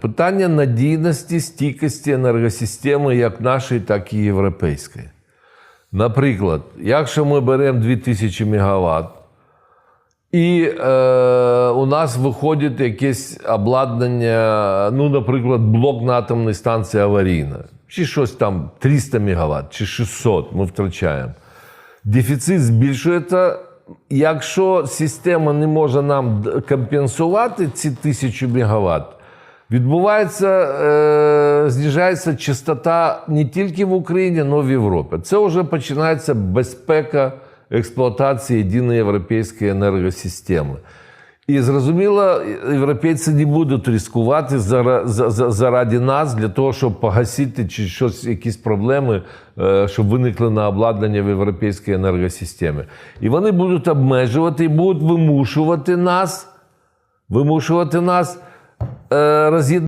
Питання надійності, стійкості енергосистеми як нашої, так і європейської. Наприклад, якщо ми беремо 2000 МВт, і е, у нас виходить якесь обладнання, ну, наприклад, блок на атомній станції аварійна, чи щось там 300 МВт, чи 600 ми втрачаємо. Дефіцит збільшується. Якщо система не може нам компенсувати ці 1000 МВт, відбувається, е, знижається частота не тільки в Україні, але й в Європі. Це вже починається безпека експлуатації єдиної європейської енергосистеми. І зрозуміло, європейці не будуть ризикувати зара- за- за- заради нас для того, щоб погасити чи щось, якісь проблеми, е, щоб виникли на обладнання в європейській енергосистемі. І вони будуть обмежувати і будуть вимушувати нас, вимушувати нас е, роз'єднати.